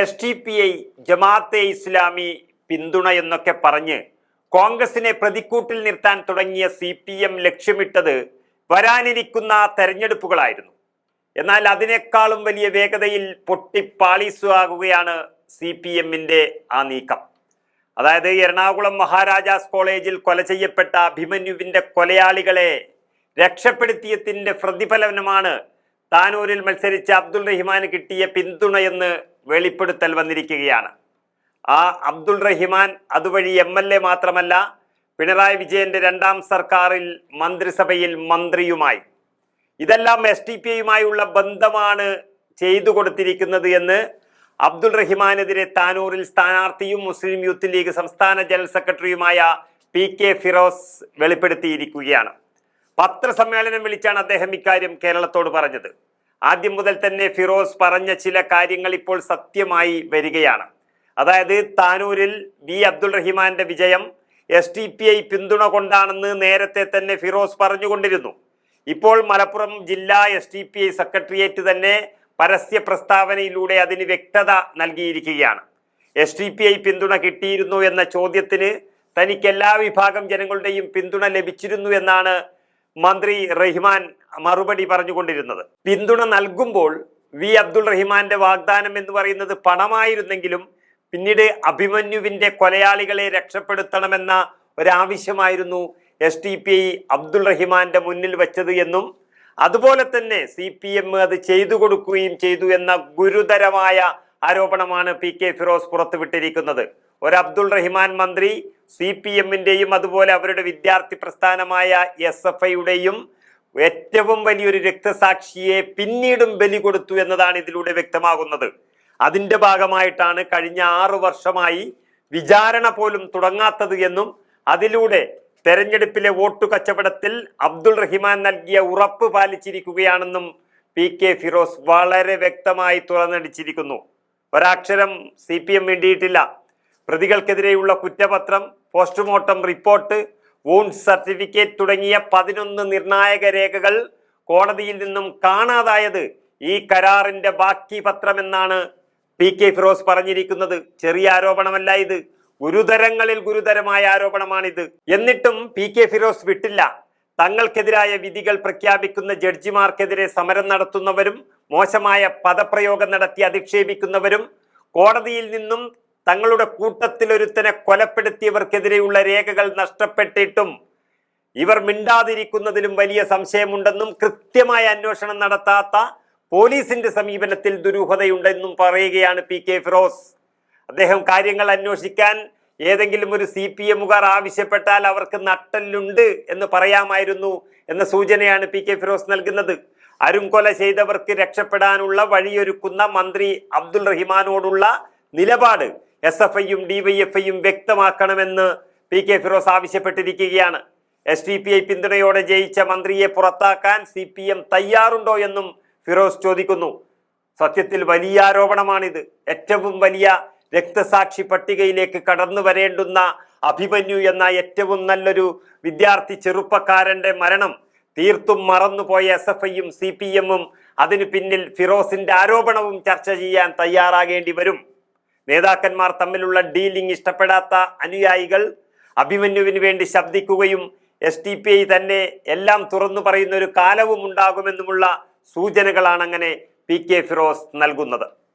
S T P I Jamaat-e Islami പിന്തുണ എന്നൊക്കെ പറഞ്ഞ് കോൺഗ്രസിനെ പ്രതിക്കൂട്ടിൽ നിർത്താൻ തുടങ്ങിയ സി പി എം ലക്ഷ്യമിട്ടത് വരാനിരിക്കുന്ന തെരഞ്ഞെടുപ്പുകളായിരുന്നു. എന്നാൽ അതിനേക്കാളും വലിയ വേഗതയിൽ പൊട്ടിപ്പാളീസുകയാണ് സി പി എമ്മിന്റെ ആ നീക്കം. അതായത് എറണാകുളം മഹാരാജാസ് കോളേജിൽ കൊല ചെയ്യപ്പെട്ട അഭിമന്യുവിന്റെ കൊലയാളികളെ രക്ഷപ്പെടുത്തിയതിന്റെ പ്രതിഫലനമാണ് താനൂരിൽ മത്സരിച്ച അബ്ദുൾ റഹിമാന് കിട്ടിയ പിന്തുണയെന്ന് വെളിപ്പെടുത്തൽ വന്നിരിക്കുകയാണ്. ആ അബ്ദുൾ റഹിമാൻ അതുവഴി എം എൽ എ മാത്രമല്ല പിണറായി വിജയന്റെ രണ്ടാം സർക്കാരിൽ മന്ത്രിസഭയിൽ മന്ത്രിയുമായി. ഇതെല്ലാം എസ് ടി പി ഐയുമായുള്ള ബന്ധമാണ് ചെയ്തു കൊടുത്തിരിക്കുന്നത് എന്ന് അബ്ദുൾ റഹിമാനെതിരെ താനൂരിൽ സ്ഥാനാർത്ഥിയും മുസ്ലിം യൂത്ത് ലീഗ് സംസ്ഥാന ജനറൽ സെക്രട്ടറിയുമായ പി കെ ഫിറോസ് വെളിപ്പെടുത്തിയിരിക്കുകയാണ്. പത്രസമ്മേളനം വിളിച്ചാണ് അദ്ദേഹം ഇക്കാര്യം കേരളത്തോട് പറഞ്ഞത്. ആദ്യം മുതൽ തന്നെ ഫിറോസ് പറഞ്ഞ ചില കാര്യങ്ങൾ ഇപ്പോൾ സത്യമായി വരികയാണ്. അതായത് താനൂരിൽ ബി അബ്ദുൾ റഹിമാന്റെ വിജയം എസ് ടി പി ഐ പിന്തുണ കൊണ്ടാണെന്ന് നേരത്തെ തന്നെ ഫിറോസ് പറഞ്ഞുകൊണ്ടിരുന്നു. ഇപ്പോൾ മലപ്പുറം ജില്ലാ S T P I secretariat തന്നെ പരസ്യ പ്രസ്താവനയിലൂടെ അതിന് വ്യക്തത നൽകിയിരിക്കുകയാണ്. എസ് ടി പി ഐ പിന്തുണ കിട്ടിയിരുന്നു എന്ന ചോദ്യത്തിന് തനിക്ക് എല്ലാ വിഭാഗം ജനങ്ങളുടെയും പിന്തുണ ലഭിച്ചിരുന്നു എന്നാണ് മന്ത്രി റഹിമാൻ മറുപടി പറഞ്ഞുകൊണ്ടിരുന്നത്. പിന്തുണ നൽകുമ്പോൾ വി അബ്ദുൾ റഹിമാന്റെ വാഗ്ദാനം എന്ന് പറയുന്നത് പണമായിരുന്നെങ്കിലും പിന്നീട് അഭിമന്യുവിന്റെ കൊലയാളികളെ രക്ഷപ്പെടുത്തണമെന്ന ഒരാവശ്യമായിരുന്നു S T P I Abdul റഹിമാന്റെ മുന്നിൽ വെച്ചത് എന്നും അതുപോലെ തന്നെ സി പി എം അത് ചെയ്തു കൊടുക്കുകയും ചെയ്തു എന്ന ഗുരുതരമായ ആരോപണമാണ് പി കെ ഫിറോസ് പുറത്തുവിട്ടിരിക്കുന്നത്. ഒരു അബ്ദുൾ റഹിമാൻ മന്ത്രി സി പി എമ്മിന്റെയും അതുപോലെ അവരുടെ വിദ്യാർത്ഥി പ്രസ്ഥാനമായ എസ് എഫ് ഐയുടെയും ഏറ്റവും വലിയൊരു രക്തസാക്ഷിയെ പിന്നീടും ബലി കൊടുത്തു എന്നതാണ് ഇതിലൂടെ വ്യക്തമാകുന്നത്. അതിന്റെ ഭാഗമായിട്ടാണ് കഴിഞ്ഞ ആറു വർഷമായി വിചാരണ പോലും തുടങ്ങാത്തത് എന്നും അതിലൂടെ തെരഞ്ഞെടുപ്പിലെ വോട്ടു കച്ചവടത്തിൽ അബ്ദുൾ റഹിമാൻ നൽകിയ ഉറപ്പ് പാലിച്ചിരിക്കുകയാണെന്നും പി കെ ഫിറോസ് വളരെ വ്യക്തമായി തുറന്നടിച്ചിരിക്കുന്നു. ഒരക്ഷരം സി പി എം വേണ്ടിയിട്ടില്ല പ്രതികൾക്കെതിരെയുള്ള കുറ്റപത്രം പോസ്റ്റ്മോർട്ടം റിപ്പോർട്ട് വൂണ്ട് സർട്ടിഫിക്കറ്റ് തുടങ്ങിയ പതിനൊന്ന് നിർണായക രേഖകൾ കോടതിയിൽ നിന്നും കാണാതായത് ഈ കരാറിന്റെ ബാക്കി പത്രമെന്നാണ് പി കെ ഫിറോസ് പറഞ്ഞിരിക്കുന്നത്. ചെറിയ ആരോപണമല്ല ഇത്. ഗുരുതരങ്ങളിൽ ഗുരുതരമായ ആരോപണമാണിത്. എന്നിട്ടും പി കെ ഫിറോസ് വിട്ടില്ല. തങ്ങൾക്കെതിരായ വിധികൾ പ്രഖ്യാപിക്കുന്ന ജഡ്ജിമാർക്കെതിരെ സമരം നടത്തുന്നവരും മോശമായ പദപ്രയോഗം നടത്തി അധിക്ഷേപിക്കുന്നവരും കോടതിയിൽ നിന്നും തങ്ങളുടെ കൂട്ടത്തിലൊരുത്തനെ കൊലപ്പെടുത്തിയവർക്കെതിരെയുള്ള രേഖകൾ നഷ്ടപ്പെട്ടിട്ടും ഇവർ മിണ്ടാതിരിക്കുന്നതിലും വലിയ സംശയമുണ്ടെന്നും കൃത്യമായ അന്വേഷണം നടത്താത്ത പോലീസിന്റെ സമീപനത്തിൽ ദുരൂഹതയുണ്ടെന്നും പറയുകയാണ് പി കെ ഫിറോസ്. അദ്ദേഹം കാര്യങ്ങൾ അന്വേഷിക്കാൻ ഏതെങ്കിലും ഒരു സി പി എമ്മുകാർ ആവശ്യപ്പെട്ടാൽ അവർക്ക് നട്ടല്ലുണ്ട് എന്ന് പറയാമായിരുന്നു എന്ന സൂചനയാണ് പി കെ ഫിറോസ് നൽകുന്നത്. അരുംകൊല ചെയ്തവർക്ക് രക്ഷപ്പെടാനുള്ള വഴിയൊരുക്കുന്ന മന്ത്രി അബ്ദുൾ റഹിമാനോടുള്ള നിലപാട് എസ് എഫ് ഐയും ഡിവൈഎഫ്ഐയും വ്യക്തമാക്കണമെന്ന് പി കെ ഫിറോസ് ആവശ്യപ്പെട്ടിരിക്കുകയാണ്. എസ് ഡി പി ഐ പിന്തുണയോടെ ജയിച്ച മന്ത്രിയെ പുറത്താക്കാൻ സി പി എം തയ്യാറുണ്ടോ എന്നും ഫിറോസ് ചോദിക്കുന്നു. സത്യത്തിൽ വലിയ ആരോപണമാണിത്. ഏറ്റവും വലിയ രക്തസാക്ഷി പട്ടികയിലേക്ക് കടന്നു വരേണ്ടുന്ന അഭിമന്യു എന്ന ഏറ്റവും നല്ലൊരു വിദ്യാർത്ഥി ചെറുപ്പക്കാരന്റെ മരണം തീർത്തും മറന്നുപോയ എസ് എഫ് ഐയും സി പി എമ്മും അതിനു പിന്നിൽ ഫിറോസിന്റെ ആരോപണവും ചർച്ച ചെയ്യാൻ തയ്യാറാകേണ്ടി വരും. നേതാക്കന്മാർ തമ്മിലുള്ള ഡീലിംഗ് ഇഷ്ടപ്പെടാത്ത അനുയായികൾ അഭിമന്യുവിന് വേണ്ടി ശബ്ദിക്കുകയും എസ് ടി പി ഐ തന്നെ എല്ലാം തുറന്നു പറയുന്ന ഒരു കാലവും ഉണ്ടാകുമെന്നുമുള്ള സൂചനകളാണ് അങ്ങനെ പി കെ ഫിറോസ് നൽകുന്നത്.